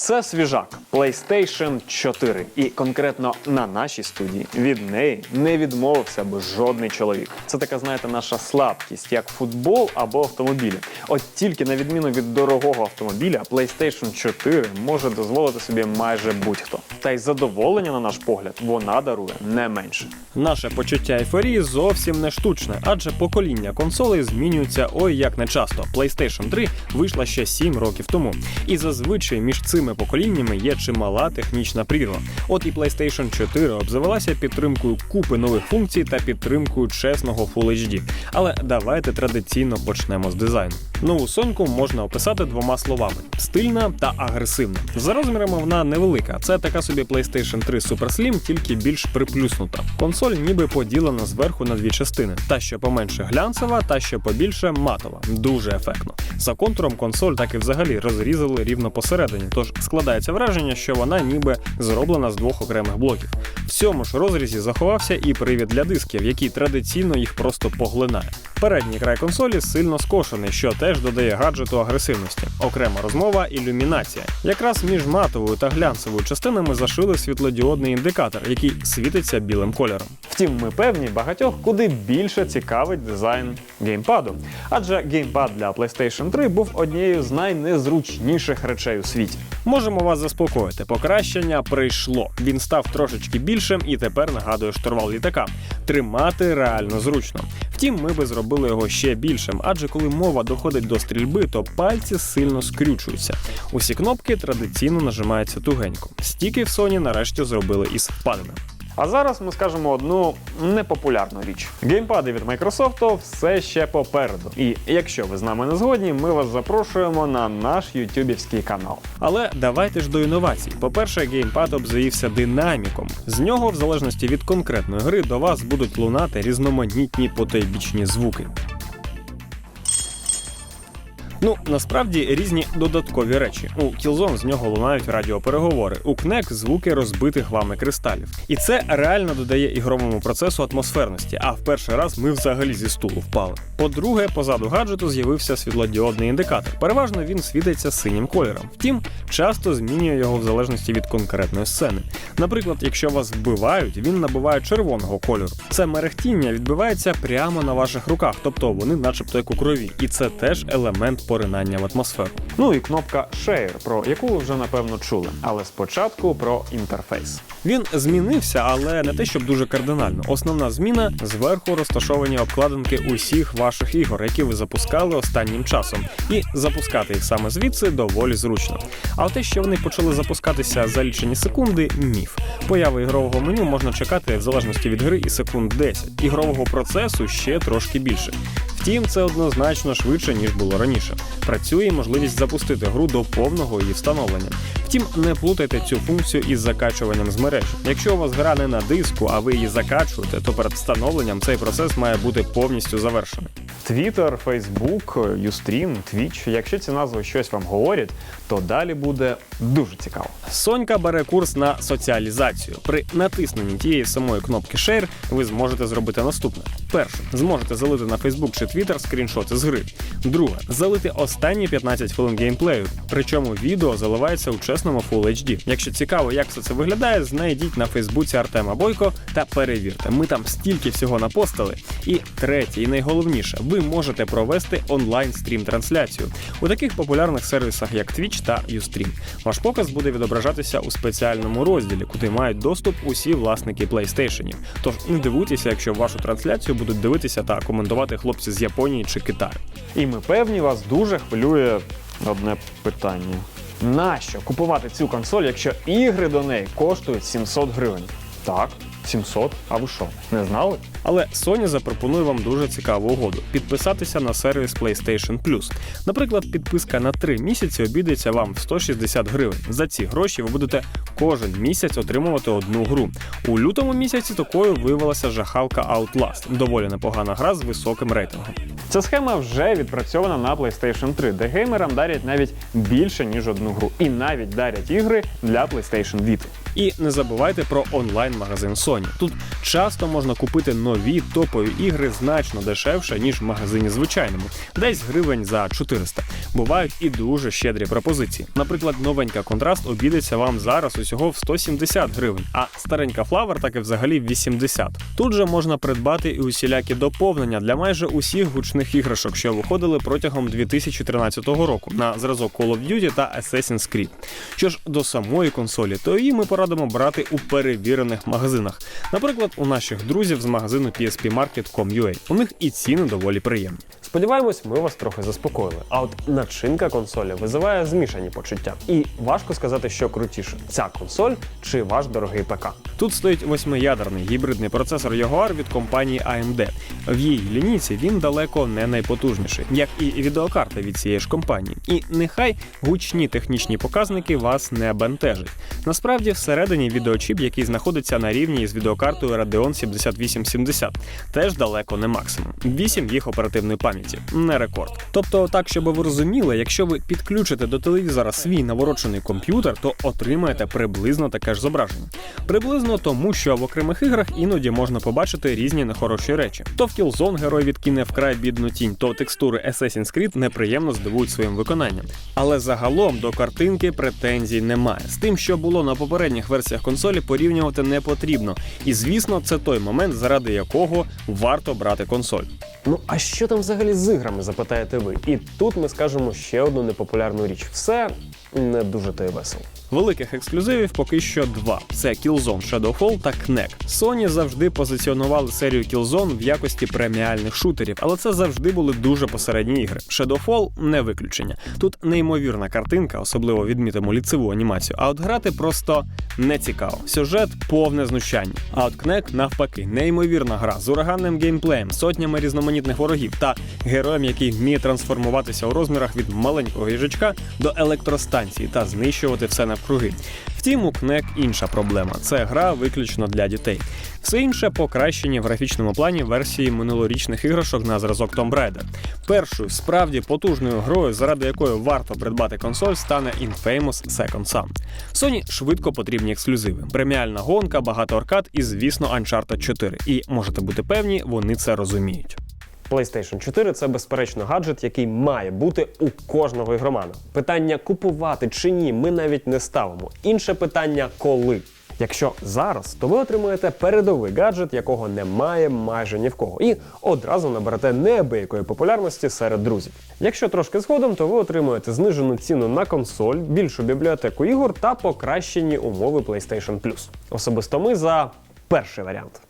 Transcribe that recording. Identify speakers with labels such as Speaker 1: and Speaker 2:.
Speaker 1: Це свіжак PlayStation 4. І конкретно на нашій студії від неї не відмовився би жодний чоловік. Це така, знаєте, наша слабкість, як футбол або автомобілі. От тільки на відміну від дорогого автомобіля, PlayStation 4 може дозволити собі майже будь-хто. Та й задоволення, на наш погляд, вона дарує не менше.
Speaker 2: Наше почуття ейфорії зовсім не штучне, адже покоління консолей змінюється ой як не часто. PlayStation 3 вийшла ще 7 років тому. І зазвичай між цими поколіннями є чимала технічна прірва. От і PlayStation 4 обзавелася підтримкою купи нових функцій та підтримкою чесного Full HD. Але давайте традиційно почнемо з дизайну. Нову соньку можна описати двома словами: стильна та агресивна. За розмірами вона невелика. Це така собі PlayStation 3 Super Slim, тільки більш приплюснута. Консоль ніби поділена зверху на дві частини: та що поменше глянцева, та що побільше матова. Дуже ефектно. За контуром консоль так і взагалі розрізали рівно посередині, тож складається враження, що вона ніби зроблена з двох окремих блоків. В цьому ж розрізі заховався і привід для дисків, який традиційно їх просто поглинає. Передній край консолі сильно скошений, що теж додає гаджету агресивності. Окрема розмова ілюмінація. Якраз між матовою та глянцевою частинами зашили світлодіодний індикатор, який світиться білим кольором.
Speaker 1: Втім, ми певні багатьох куди більше цікавить дизайн геймпаду. Адже геймпад для PlayStation 3 був однією з найнезручніших речей у світі.
Speaker 2: Можемо вас заспокоїти. Покращення прийшло. Він став трошечки більшим і тепер нагадує штурвал літака. Тримати реально зручно. Втім, ми би зробили його ще більшим, адже коли мова доходить до стрільби, то пальці сильно скрючуються. Усі кнопки традиційно нажимаються тугенько. Стіки в Sony нарешті зробили із впадинами.
Speaker 1: А зараз ми скажемо одну непопулярну річ: геймпади від Microsoft все ще попереду. І якщо ви з нами не згодні, ми вас запрошуємо на наш ютюбівський канал.
Speaker 2: Але давайте ж до інновацій. По-перше, геймпад обзавівся динаміком. З нього, в залежності від конкретної гри, до вас будуть лунати різноманітні потойбічні звуки. Ну, насправді різні додаткові речі. У Killzone з нього лунають радіопереговори, у Kinect – звуки розбитих вами кристалів. І це реально додає ігровому процесу атмосферності, а в перший раз ми взагалі зі стулу впали. По-друге, позаду гаджету з'явився світлодіодний індикатор. Переважно він світиться синім кольором. Втім, часто змінює його в залежності від конкретної сцени. Наприклад, якщо вас вбивають, він набуває червоного кольору. Це мерехтіння відбивається прямо на ваших руках, тобто вони, начебто, як у крові, і це теж елемент поринання в атмосферу.
Speaker 1: Ну і кнопка Share, про яку ви вже напевно чули. Але спочатку про інтерфейс.
Speaker 2: Він змінився, але не те, щоб дуже кардинально. Основна зміна зверху розташовані обкладинки усіх ваших ігор, які ви запускали останнім часом, і запускати їх саме звідси доволі зручно. А те, що вони почали запускатися за лічені секунди, міф. Появи ігрового меню можна чекати в залежності від гри і секунд 10. Ігрового процесу ще трошки більше. Втім, це однозначно швидше ніж було раніше. Працює можливість запустити гру до повного її встановлення. Втім, не плутайте цю функцію із закачуванням з мережі. Якщо у вас гра не на диску, а ви її закачуєте, то перед встановленням цей процес має бути повністю завершений.
Speaker 1: Twitter, Facebook, Ustream, Twitch. Якщо ці назви щось вам говорять, то далі буде дуже цікаво.
Speaker 2: Сонька бере курс на соціалізацію. При натисненні тієї самої кнопки Share ви зможете зробити наступне: перше, зможете залити на Facebook чи Twitter скріншоти з гри. Друге, залити останні 15 хвилин геймплею. Причому відео заливається у чесному Full HD. Якщо цікаво, як все це виглядає, знайдіть на Фейсбуці Артема Бойко та перевірте. Ми там стільки всього напостили. І третє, і найголовніше, ви можете провести онлайн стрім трансляцію у таких популярних сервісах, як Twitch та Ustream. Ваш показ буде відображатися у спеціальному розділі, куди мають доступ усі власники PlayStation. Тож не дивуйтеся, якщо вашу трансляцію будуть дивитися та коментувати хлопці з Японії чи Китаю.
Speaker 1: І ми певні, вас дуже хвилює одне питання. Нащо купувати цю консоль, якщо ігри до неї коштують 700 гривень? Так, 700. А ви що, не знали?
Speaker 2: Але Sony запропонує вам дуже цікаву угоду підписатися на сервіс PlayStation Plus. Наприклад, підписка на 3 місяці обійдеться вам в 160 гривень. За ці гроші ви будете кожен місяць отримувати одну гру. У лютому місяці такою виявилася жахалка Outlast, доволі непогана гра з високим рейтингом.
Speaker 1: Ця схема вже відпрацьована на PlayStation 3, де геймерам дарять навіть більше ніж одну гру, і навіть дарять ігри для PlayStation Vita.
Speaker 2: І не забувайте про онлайн-магазин Sony. Тут часто можна купити нові топові ігри значно дешевше, ніж в магазині звичайному, десь гривень за 400. Бувають і дуже щедрі пропозиції. Наприклад, новенька контраст обійдеться вам зараз усього в 170 гривень, а старенька флавер так і взагалі в 80. Тут же можна придбати і усілякі доповнення для майже усіх гучних іграшок, що виходили протягом 2013 року на зразок Call of Duty та Assassin's Creed. Що ж до самої консолі, то її ми порадимо брати у перевірених магазинах. Наприклад, у наших друзів з магазину PSPmarket.com.ua. У них і ціни доволі приємні.
Speaker 3: Сподіваємось, ми вас трохи заспокоїли. А от начинка консолі визиває змішані почуття. І важко сказати, що крутіше: ця консоль чи ваш дорогий ПК.
Speaker 2: Тут стоїть восьмиядерний гібридний процесор Jaguar від компанії AMD. В її лінійці він далеко не найпотужніший, як і відеокарта від цієї ж компанії. І нехай гучні технічні показники вас не бентежать. Насправді, всередині відеочіп, який знаходиться на рівні із відеокартою Radeon 7870, теж далеко не максимум. 8 їх оперативної пам'яті, не рекорд. Тобто, так, щоб ви розуміли, якщо ви підключите до телевізора свій наворочений комп'ютер, то отримаєте приблизно таке ж зображення. Приблизно тому, що в окремих іграх іноді можна побачити різні нехороші речі. То в Killzone герой відкине вкрай бідну тінь, то текстури Assassin's Creed неприємно здивують своїм виконанням. Але загалом до картинки претензій немає. З тим, що було на попередніх версіях консолі, порівнювати не потрібно. І звісно, це той момент, заради якого варто брати консоль.
Speaker 3: Ну а що там взагалі з іграми, запитаєте ви? І тут ми скажемо ще одну непопулярну річ: все не дуже то й весело.
Speaker 2: Великих ексклюзивів поки що два: це Killzone Shadowfall та Knack. Sony завжди позиціонували серію Killzone в якості преміальних шутерів, але це завжди були дуже посередні ігри. Shadowfall не виключення. Тут неймовірна картинка, особливо відмітимо ліцеву анімацію. А от грати просто не цікаво. Сюжет повне знущання. А от Knack навпаки, неймовірна гра з ураганним геймплеєм, сотнями різноманітних ворогів та героєм, який вміє трансформуватися у розмірах від маленького їжачка до електростанції та знищувати все навкруги. Втім, у Knack інша проблема це гра виключно для дітей. Все інше покращені в графічному плані версії минулорічних іграшок на зразок Tomb Raider. Першою справді потужною грою, заради якої варто придбати консоль, стане Infamous Second Son. Sony швидко потрібні ексклюзиви. Преміальна гонка, багато аркад і, звісно, Uncharted 4. І можете бути певні, вони це розуміють.
Speaker 3: PlayStation 4 це безперечно гаджет, який має бути у кожного ігромана. Питання купувати чи ні, ми навіть не ставимо. Інше питання коли. Якщо зараз, то ви отримаєте передовий гаджет, якого немає майже ні в кого, і одразу наберете неабиякої популярності серед друзів. Якщо трошки згодом, то ви отримуєте знижену ціну на консоль, більшу бібліотеку ігор та покращені умови PlayStation Plus. Особисто ми за перший варіант.